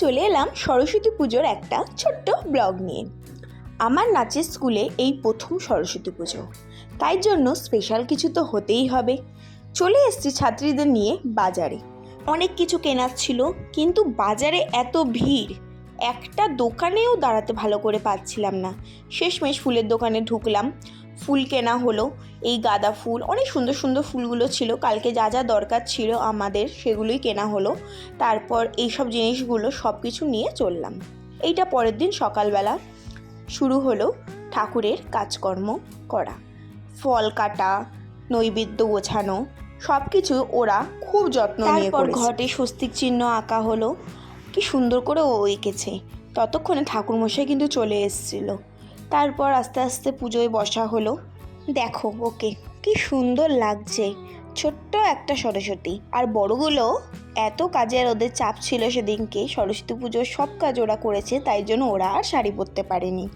চলে এলাম সরস্বতী পুজোর একটা ছোট্ট ব্লগ নিয়ে। আমার নাচের স্কুলে এই প্রথম সরস্বতী পুজো। তাই জন্য স্পেশাল কিছু তো হতেই হবে। চলে এসেছি ছাত্রীদের নিয়ে বাজারে। অনেক কিছু কেনার ছিল, কিন্তু বাজারে এত ভিড়। একটা দোকানেও দাঁড়াতে ভালো করে পাচ্ছিলাম না। শেষমেশ ফুলের দোকানে ঢুকলাম। ফুল কেনা হলো। এই গাঁদা ফুল অনেক সুন্দর সুন্দর ফুলগুলো ছিল। কালকে যা যা দরকার ছিল আমাদের সেগুলোই কেনা হলো। তারপর এইসব জিনিসগুলো সব কিছু নিয়ে চললাম। এইটা পরের দিন সকালবেলা শুরু হলো ঠাকুরের কাজকর্ম করা। ফল কাটা নৈবেদ্য গোছানো সব কিছু ওরা খুব যত্ন নিয়ে তারপর ঘটে স্বস্তিক চিহ্ন আঁকা হলো। কি সুন্দর করে ও এঁকেছে। ততক্ষণে ঠাকুরমশাই কিন্তু চলে এসেছিল। তারপর আস্তে আস্তে পুজোয় বসা হলো। দেখো ওকে, কি সুন্দর লাগছে। ছোট্ট একটা সরস্বতী। আর বড়গুলো, এত কাজের ওদের চাপ ছিল সেদিনকে। সরস্বতী পুজোর সব কাজ ওরা করেছে, তাই জন্য ওরা আর শাড়ি পরতে পারেনি।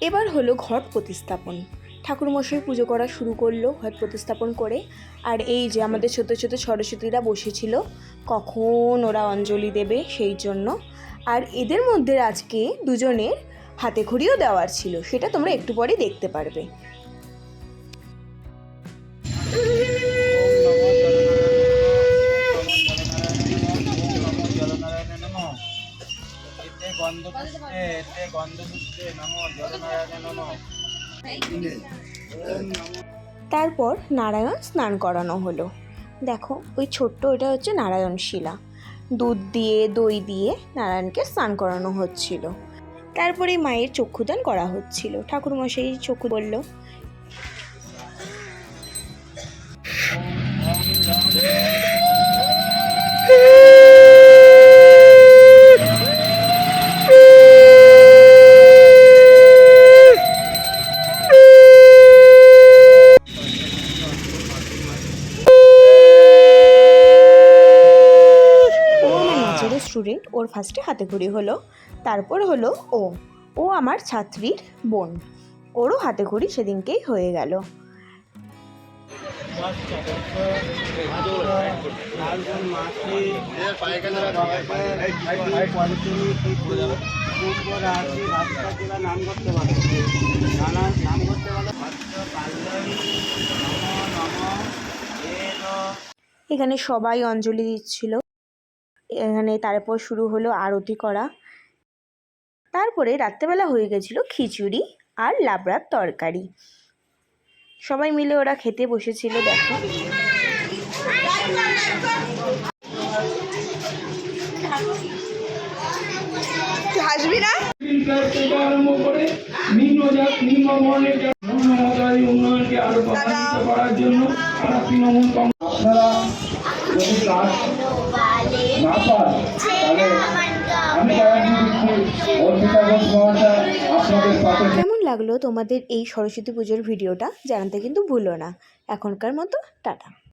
এবার হলো ঘট প্রতিস্থাপন। ঠাকুরমশাই পুজো করা শুরু করল ঘট প্রতিস্থাপন করে। আর এই যে আমাদের ছোট ছোট সরস্বতীরা বসেছিল, কখন ওরা অঞ্জলি দেবে সেই জন্য। আর এদের মধ্যে আজকে দুজনের হাতে খড়িও দেওয়ার ছিল, সেটা তোমরা একটু পরে দেখতে পারবে। তারপর নারায়ণ স্নান করানো হলো। দেখো, ওই ছোট্ট ওটা হচ্ছে নারায়ণ শিলা দুধ দিয়ে, দই দিয়ে নারায়ণকে স্নান করানো হচ্ছিল। তারপরে মায়ের চক্ষুদান করা হচ্ছিল। ঠাকুরমশাই চক্ষু বলল স্টুডেন্ট ওর ফার্স্টে হাতে ঘড়ি হলো। তারপর হলো ও। ও আমার ছাত্রীর বোন। ওরও হাতে ঘড়ি সেদিনকেই হয়ে গেল। এখানে সবাই অঞ্জলি দিচ্ছিল। এখানে তারপর শুরু হলো আরতি করা। তারপরে রাত্রেবেলা হয়ে গেছিল খিচুড়ি আর লাবড়ার তরকারি। সবাই মিলে ওরা খেতে বসেছিল দেখো। হাসবি না? উন্নয়নকে আরও করার জন্য কেমন লাগল তোমাদের এই সরস্বতী পুজোর ভিডিওটা জানাতে কিন্তু ভুলো না। এখনকার মতো টাটা।